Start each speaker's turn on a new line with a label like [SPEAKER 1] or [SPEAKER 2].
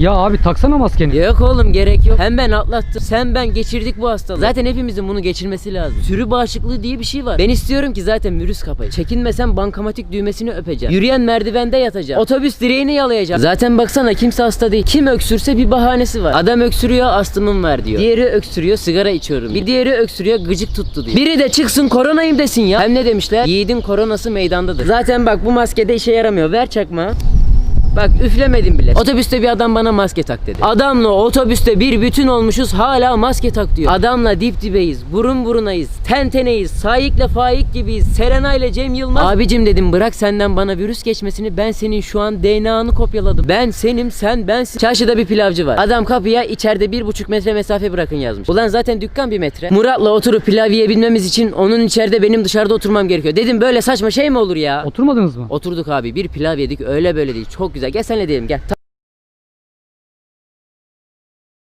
[SPEAKER 1] Ya abi taksana maskeni.
[SPEAKER 2] Yok oğlum gerek yok. Hem ben atlattım. Sen ben geçirdik bu hastalığı. Zaten hepimizin bunu geçirmesi lazım. Sürü bağışıklığı diye bir şey var. Ben istiyorum ki zaten virüs kapayım. Çekinmesem bankamatik düğmesini öpeceğim. Yürüyen merdivende yatacağım. Otobüs direğini yalayacağım. Zaten baksana kimse hasta değil. Kim öksürse bir bahanesi var. Adam öksürüyor astımım var diyor. Diğeri öksürüyor sigara içiyorum. Bir diğeri öksürüyor gıcık tuttu diyor. Biri de çıksın koronayım desin ya. Hem ne demişler? Yiğidin koronası meydandadır. Zaten bak bu maskede işe yaramıyor. Ver çakma. Bak üflemedim bile. Otobüste bir adam bana maske tak dedi. Adamla otobüste bir bütün olmuşuz hala maske tak diyor. Adamla dip dibeyiz, burun burunayız, ten teneyiz, Saik'le Faik gibiyiz, Serena ile Cem Yılmaz. Abicim dedim bırak senden bana virüs geçmesini ben senin şu an DNA'nı kopyaladım. Ben senim sen bensin. Çarşıda bir pilavcı var. Adam kapıya içeride bir buçuk metre mesafe bırakın yazmış. Ulan zaten dükkan bir metre. Murat'la oturup pilav yiyebilmemiz için onun içeride benim dışarıda oturmam gerekiyor. Dedim böyle saçma şey mi olur ya?
[SPEAKER 1] Oturmadınız mı?
[SPEAKER 2] Oturduk abi bir pilav yedik öyle böyle değil çok güzel gel senle diyelim gel.